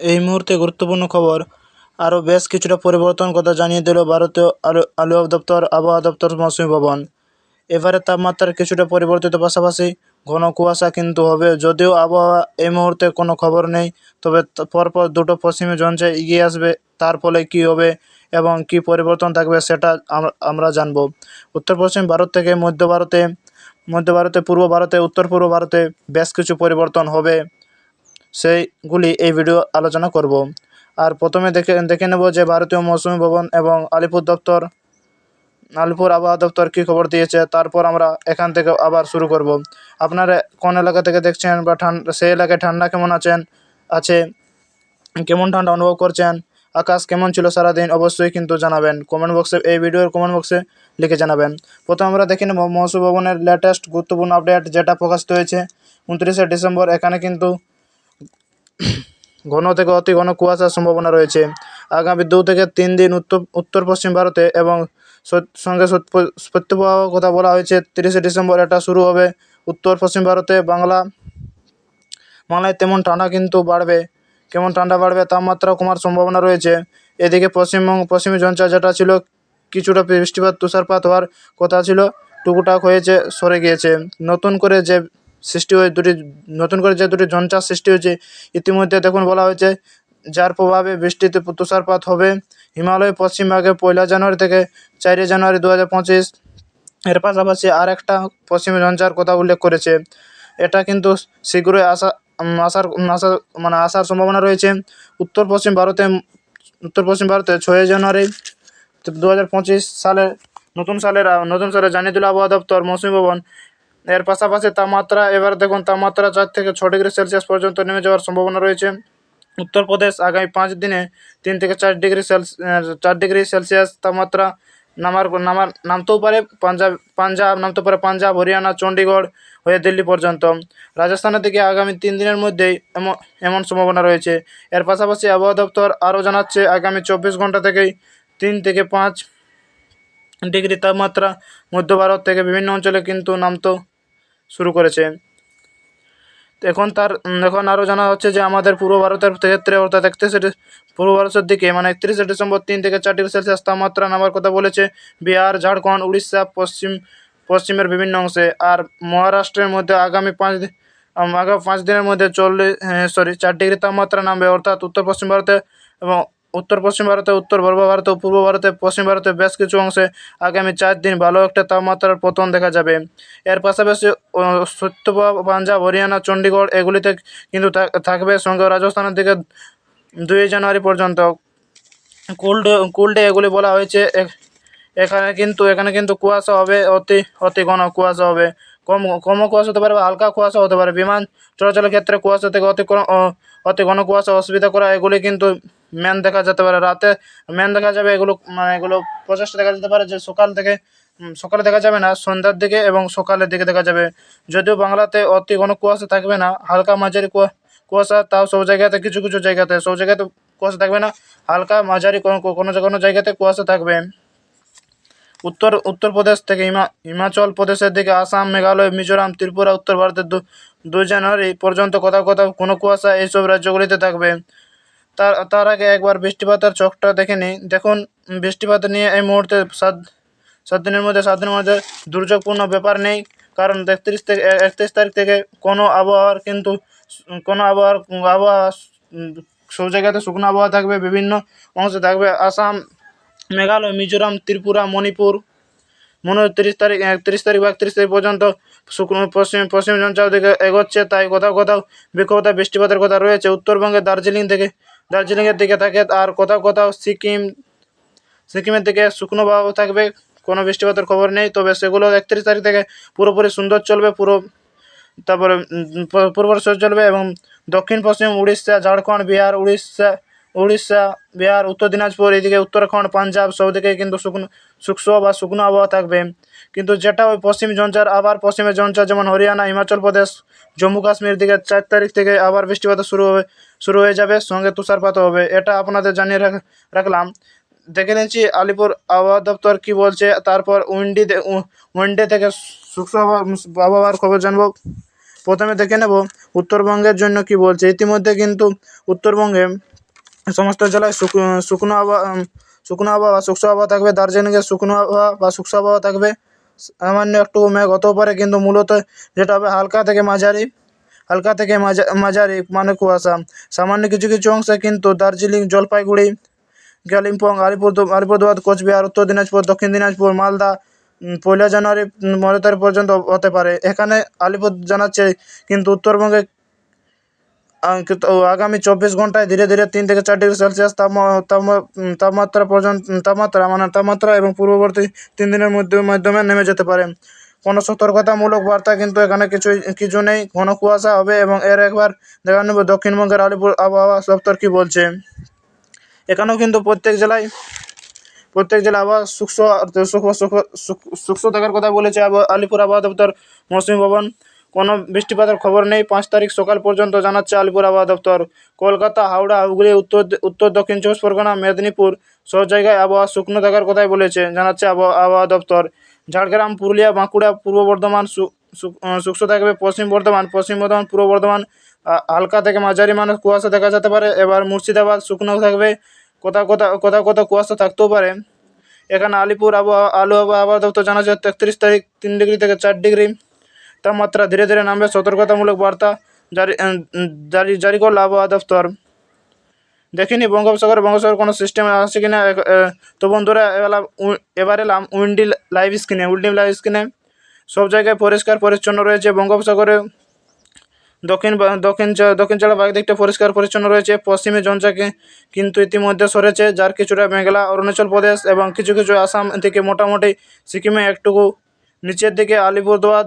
এই মুহূর্তে গুরুত্বপূর্ণ খবর। আরও বেশ কিছুটা পরিবর্তন কথা জানিয়ে দিল ভারতীয় আলো আবহাওয়া দপ্তর আবহাওয়া দপ্তর মৌসুমী ভবন। এবারে তাপমাত্রার কিছুটা পরিবর্তিত পাশাপাশি ঘন কুয়াশা কিন্তু হবে। যদিও আবহাওয়া এই মুহূর্তে কোনো খবর নেই, তবে পরপর দুটো পশ্চিমী ঝঞ্ঝে এগিয়ে আসবে। তার ফলে কী হবে এবং কী পরিবর্তন থাকবে সেটা আমরা জানব। উত্তর পশ্চিম ভারত থেকে মধ্য ভারতে মধ্য ভারতে, পূর্ব ভারতে উত্তর পূর্ব ভারতে বেশ কিছু পরিবর্তন হবে। সেইগুলি এই ভিডিও আলোচনা করব। আর প্রথমে দেখে দেখে নেব যে ভারতীয় মৌসুমী ভবন এবং আলিপুর দপ্তর, আলিপুর আবহাওয়া দপ্তর কী খবর দিয়েছে, তারপর আমরা এখান থেকে আবার শুরু করব। আপনারা কোন এলাকা থেকে দেখছেন বা ঠান্ডা সেই এলাকায় ঠান্ডা কেমন আছেন, আছে, কেমন ঠান্ডা অনুভব করছেন, আকাশ কেমন ছিল সারাদিন, অবশ্যই কিন্তু জানাবেন। কমেন্ট বক্সে এই ভিডিওর কমেন্ট বক্সে লিখে জানাবেন। প্রথম আমরা দেখে নেব মৌসুমী ভবনের লেটেস্ট গুরুত্বপূর্ণ আপডেট যেটা প্রকাশিত হয়েছে, উনত্রিশে ডিসেম্বর। এখানে কিন্তু ঘন থেকে অতি ঘন কুয়াশার সম্ভাবনা রয়েছে। আগামী দু থেকে তিন দিন উত্তর উত্তর পশ্চিম ভারতে এবং সঙ্গে প্রত্যবহ কথা বলা হয়েছে, তিরিশে ডিসেম্বর এটা শুরু হবে। উত্তর পশ্চিম ভারতে বাংলা, বাংলায় তেমন ঠান্ডা কিন্তু বাড়বে। কেমন ঠান্ডা বাড়বে, তাপমাত্রা কমার সম্ভাবনা রয়েছে। এদিকে পশ্চিমবঙ্গ পশ্চিমী ঝঞ্ঝা যেটা ছিল, কিছুটা বৃষ্টিপাত, তুষারপাত হওয়ার কথা ছিল, টুকুটাক হয়েছে, সরে গিয়েছে। নতুন করে যে সৃষ্টি হয়ে দুটি, নতুন করে যে দুটি ঝঞ্ঝার সৃষ্টি হয়েছে, ইতিমধ্যে দেখুন বলা হয়েছে, যার প্রভাবে বৃষ্টিতে তুষারপাত হবে। হিমালয় পশ্চিমবঙ্গে পয়লা জানুয়ারি থেকে চারই জানুয়ারি দু হাজার পঁচিশ। এর পাশাপাশি আর একটা পশ্চিমী ঝঞ্ঝার কথা উল্লেখ করেছে। এটা কিন্তু শীঘ্রই আসা আসার আসার মানে আসার সম্ভাবনা রয়েছে। উত্তর পশ্চিম ভারতে, উত্তর পশ্চিম ভারতে ছয়ই জানুয়ারি দু হাজার পঁচিশ সালে নতুন সালের, নতুন সালে জানিয়ে দিল আবহাওয়া দপ্তর মৌসুমী ভবন। এর পাশাপাশি তাপমাত্রা এবার দেখুন তাপমাত্রা চার থেকে ছ ডিগ্রি সেলসিয়াস পর্যন্ত নেমে যাওয়ার সম্ভাবনা রয়েছে। উত্তরপ্রদেশ আগামী পাঁচ দিনে তিন থেকে চার ডিগ্রি সেলস চার ডিগ্রি সেলসিয়াস তাপমাত্রা নামার নামার, নামতেও পারে। পাঞ্জাব পাঞ্জাব নামতে পারে পাঞ্জাব, হরিয়ানা, চণ্ডীগড় হয়ে দিল্লি পর্যন্ত। রাজস্থানের দিকে আগামী তিন দিনের মধ্যেই এমন এমন সম্ভাবনা রয়েছে। এর পাশাপাশি আবহাওয়া দপ্তর আরও জানাচ্ছে, আগামী চব্বিশ ঘণ্টা থেকেই তিন থেকে পাঁচ ডিগ্রি তাপমাত্রা মধ্য ভারত থেকে বিভিন্ন অঞ্চলে কিন্তু নামতে শুরু করেছে তো এখন তার এখন আরও জানা হচ্ছে যে আমাদের পূর্ব ভারতের ক্ষেত্রে অর্থাৎ একত্রিশে পূর্ব ভারতের দিকে মানে একত্রিশে ডিসেম্বর তিন থেকে চার ডিগ্রি সেলসিয়াস তাপমাত্রা নামার কথা বলেছে বিহার, ঝাড়খণ্ড, উড়িষ্যা, পশ্চিম, পশ্চিমের বিভিন্ন অংশে। আর মহারাষ্ট্রের মধ্যে আগামী পাঁচ আগামী পাঁচ দিনের মধ্যে চল্লিশ সরি চার ডিগ্রি তাপমাত্রা নামবে। অর্থাৎ উত্তর পশ্চিম ভারতে এবং উত্তর পশ্চিম ভারতে উত্তর পূর্ব ভারতে পূর্ব ভারতে পশ্চিম ভারতে বেশ কিছু অংশে আগামী চার দিন ভালো একটা তাপমাত্রার পতন দেখা যাবে। এর পাশাপাশি ও, সত্যপা পাঞ্জাব হরিয়ানা চণ্ডীগড় এগুলিতে কিন্তু থাক- থাকবে সঙ্গে রাজস্থানের দিকে দুই জানুয়ারি পর্যন্ত। কোল্ড কোল্ডে এগুলি বলা হয়েছে এখানে কিন্তু এখানে কিন্তু কুয়াশা হবে অতি অতি ঘন কুয়াশা হবে। কম কম কুয়াশা হতে পারে বা হালকা কুয়াশা হতে পারে। বিমান চলাচলের ক্ষেত্রে কুয়াশা থেকে অতি অতি ঘন কুয়াশা অসুবিধা করা এগুলি কিন্তু মেন দেখা যেতে পারে রাতে। ম্যান দেখা যাবে এগুলো মানে এগুলো প্রচেষ্টা দেখা যেতে পারে যে সকাল থেকে সকালে দেখা যাবে না, সন্ধ্যার দিকে এবং সকালের দিকে দেখা যাবে। যদিও বাংলাতে অতি ঘন কুয়াশা থাকবে না, হালকা মাঝারি কুয়া, কুয়াশা, তাও সব জায়গাতে, কিছু কিছু জায়গাতে, সব জায়গাতে কুয়াশা থাকবে না, হালকা মাঝারি কোনো কোনো কোনো জায়গাতে কুয়াশা থাকবে। উত্তর, উত্তরপ্রদেশ থেকে হিমা, হিমাচল প্রদেশের দিকে আসাম, মেঘালয়, মিজোরাম, ত্রিপুরা, উত্তর ভারতের দুই জানুয়ারি পর্যন্ত কোথাও কোথাও কোনো কুয়াশা এইসব রাজ্যগুলিতে থাকবে। তার তার আগে একবার বৃষ্টিপাতের চকটা দেখে নিই। দেখুন, বৃষ্টিপাত নিয়ে এই মুহূর্তে সাত সাত দিনের মধ্যে, সাত দিনের মধ্যে দুর্যোগপূর্ণ ব্যাপার নেই। কারণ একত্রিশ থেকে, একত্রিশ তারিখ থেকে কোনো আবহাওয়ার কিন্তু কোনো আবহাওয়ার, আবহাওয়া সব জায়গাতে শুকনো আবহাওয়া থাকবে, বিভিন্ন অংশে থাকবে। আসাম, মেঘালয়, মিজোরাম, ত্রিপুরা, মণিপুর, মনে হয় তিরিশ তারিখ, একত্রিশ তারিখ বা একত্রিশ তারিখ পর্যন্ত শুকনো পশ্চিম পশ্চিম ঝঞ্ঝার দিকে এগোচ্ছে। তাই কোথাও কোথাও বিক্ষিপ্ত বৃষ্টিপাতের কথা রয়েছে। উত্তরবঙ্গে দার্জিলিং থেকে দার্জিলিংয়ের দিকে থাকে, আর কোথাও কোথাও সিকিম, সিকিমের দিকে শুকনো আবহাওয়া থাকবে, কোনো বৃষ্টিপাতের খবর নেই। তবে সেগুলো একত্রিশ তারিখ থেকে পুরোপুরি সুন্দর চলবে, পুরো, তারপরে পূর্ব সূর্য চলবে এবং দক্ষিণ পশ্চিম উড়িষ্যা, ঝাড়খণ্ড, বিহার, উড়িষ্যা উড়িষ্যা, বিহার, উত্তর দিনাজপুর, এদিকে উত্তরাখণ্ড, পাঞ্জাব সব দিকে কিন্তু শুকনো, শুষ্ক বা শুকনো আবহাওয়া থাকবে। কিন্তু যেটা ওই পশ্চিম ঝঞ্ঝার, আবার পশ্চিমে ঝঞ্ঝা যেমন হরিয়ানা, হিমাচল প্রদেশ, জম্মু কাশ্মীর দিকে চার তারিখ থেকে আবার বৃষ্টিপাত শুরু হবে। শুরু হয়ে যাবে, সঙ্গে তুষারপাত হবে। এটা আপনাদের জানিয়ে রাখ- রাখলাম। দেখে নিচ্ছি আলিপুর আবহাওয়া দপ্তর কি বলছে, তারপর উইন্ডি উইন্ডে থেকে শুষ্ক আবহাওয়া- আবহাওয়ার খবর জানব। প্রথমে দেখে নেব উত্তরবঙ্গের জন্য কি বলছে। ইতিমধ্যে কিন্তু উত্তরবঙ্গে সমস্ত জেলায় শুক- শুকনো আবহাওয়া শুকনো আবহাওয়া শুষ্ক আবহাওয়া থাকবে। দার্জিলিংয়ে শুকনো আবহাওয়া বা শুষ্ক আবহাওয়া থাকবে। সামান্য একটু মেঘ হতেও পারে, কিন্তু মূলত যেটা হবে হালকা থেকে মাঝারি। হালকা থেকে মাঝারি মানে কুয়াশা। সামান্য কিছু কিছু অংশে কিন্তু দার্জিলিং জলপাইগুড়ি কালিম্পং আলিপুর, আলিপুরদুয়ার, কোচবিহার, উত্তর দিনাজপুর, দক্ষিণ দিনাজপুর, মালদা পয়লা জানুয়ারি পনেরো তারিখ পর্যন্ত হতে পারে। এখানে আলিপুর জানাচ্ছে কিন্তু উত্তরবঙ্গে আগামী চব্বিশ ঘন্টায় ধীরে ধীরে তিন থেকে চার ডিগ্রি সেলসিয়াস তাপমা- তাপমা- তাপমাত্রা পর্যন্ত, তাপমাত্রা মানে তাপমাত্রা এবং পূর্ববর্তী তিন দিনের মধ্যে, মাধ্যমে নেমে যেতে পারে। কোনো সতর্কতামূলক বার্তা কিন্তু এখানে কিছুই কিছু নেই। ঘন কুয়াশা হবে এবং এর একবার দেখা নেব দক্ষিণবঙ্গের আলিপুর আবহাওয়া দপ্তর কী বলছে। এখানেও কিন্তু প্রত্যেক জেলায়, প্রত্যেক জেলা আবহাওয়া শুষ্ক শুষ্ক শুষ্ক থাকার কথা বলেছে আলিপুর আবহাওয়া দপ্তর, মৌসুমী ভবন। কোনো বৃষ্টিপাতের খবর নেই। পাঁচ তারিখ সকাল পর্যন্ত জানাচ্ছে আলিপুর আবহাওয়া দপ্তর। কলকাতা, হাওড়া, হুগলি, উত্তর উত্তর দক্ষিণ চব্বিশ পরগনা, মেদিনীপুর সব জায়গায় আবহাওয়া শুকনো থাকার কথাই বলেছে, জানাচ্ছে আবহাওয়া দপ্তর। ঝাড়গ্রাম, পুরুলিয়া, বাঁকুড়া, পূর্ব বর্ধমান শুষ্ক থাকবে। পশ্চিম বর্ধমান পশ্চিম বর্ধমান, পূর্ব বর্ধমান হালকা থেকে মাঝারি মানুষ কুয়াশা দেখা যেতে পারে। এবার মুর্শিদাবাদ শুকনো থাকবে। কোথাও কোথাও কোথাও কোথাও কুয়াশা থাকতেও পারে। এখানে আলিপুর আবহাওয়া আলু আবহাওয়া দপ্তর জানাচ্ছে, তেত্রিশ তারিখ তিন ডিগ্রি থেকে চার ডিগ্রি। তাপমাত্রা ধীরে ধীরে নামবে সতর্কতামূলক বার্তা জারি জারি জারি করল আবহাওয়া দপ্তর। দেখিনি, বঙ্গোপসাগরে বঙ্গোপসাগর কোনো সিস্টেম আছে কি না তো বন্ধুরা এবার এবার এলাম উইন্ডি লাইভ স্ক্রিনে উইন্ডি লাইভ স্ক্রিনে। সব জায়গায় পরিষ্কার পরিচ্ছন্ন রয়েছে, বঙ্গোপসাগরে দক্ষিণ দক্ষিণ দক্ষিণ ছাড়া বাকি দিকটা পরিষ্কার পরিচ্ছন্ন রয়েছে, পশ্চিমে জঞ্জাকে কিন্তু ইতিমধ্যে সরেছে, যার কিছুটা মেঘলা অরুণাচল প্রদেশ এবং কিছু কিছু আসাম থেকে মোটামুটি সিকিমে একটুকু নিচের দিকে আলিপুরদুয়ার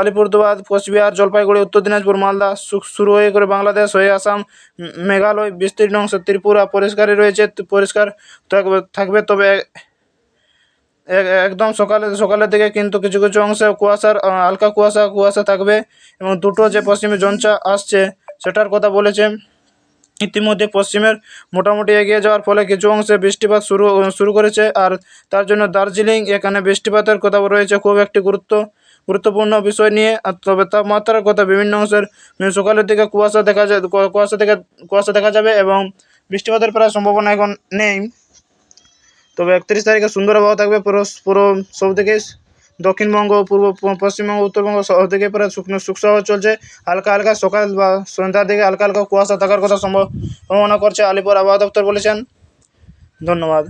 আলিপুরদুয়ার, কোচবিহার, জলপাইগুড়ি, উত্তর দিনাজপুর, মালদা শুরু হয়ে করে বাংলাদেশ, হয়ে আসাম মেঘালয়, বিস্তীর্ণ অংশ ত্রিপুরা পরিষ্কারই রয়েছে পরিষ্কার থাকবে থাকবে, তবে একদম সকালে, সকালের দিকে কিন্তু কিছু কিছু অংশে কুয়াশার হালকা কুয়াশা কুয়াশা থাকবে এবং দুটো যে পশ্চিমে জঞ্চা আসছে সেটার কথা বলেছে। ইতিমধ্যে পশ্চিমের মোটামুটি এগিয়ে যাওয়ার ফলে কিছু অংশে বৃষ্টিপাত শুরু শুরু করেছে আর তার জন্য দার্জিলিং, এখানে বৃষ্টিপাতের কথা রয়েছে, খুব একটি গুরুত্ব গুরুত্বপূর্ণ বিষয় নিয়ে তবে তাপমাত্রার কথা বিভিন্ন অংশের সকালের দিকে কুয়াশা দেখা যায় কুয়াশা থেকে কুয়াশা দেখা যাবে এবং বৃষ্টিপাতের প্রায় সম্ভাবনা এখন নেই। তবে একত্রিশ তারিখে সুন্দর আবহাওয়া থাকবে। পুরো পুরো সব দিকে দক্ষিণবঙ্গ, পূর্ব পশ্চিমবঙ্গ, উত্তরবঙ্গ সব দিকে প্রায় শুকনো আবহাওয়া চলছে। হালকা হালকা সকাল বা সন্ধ্যার দিকে হালকা হালকা কুয়াশা থাকার কথা সম্ভব- সম্ভাবনা করছে আলিপুর আবহাওয়া দপ্তর বলেছেন। ধন্যবাদ।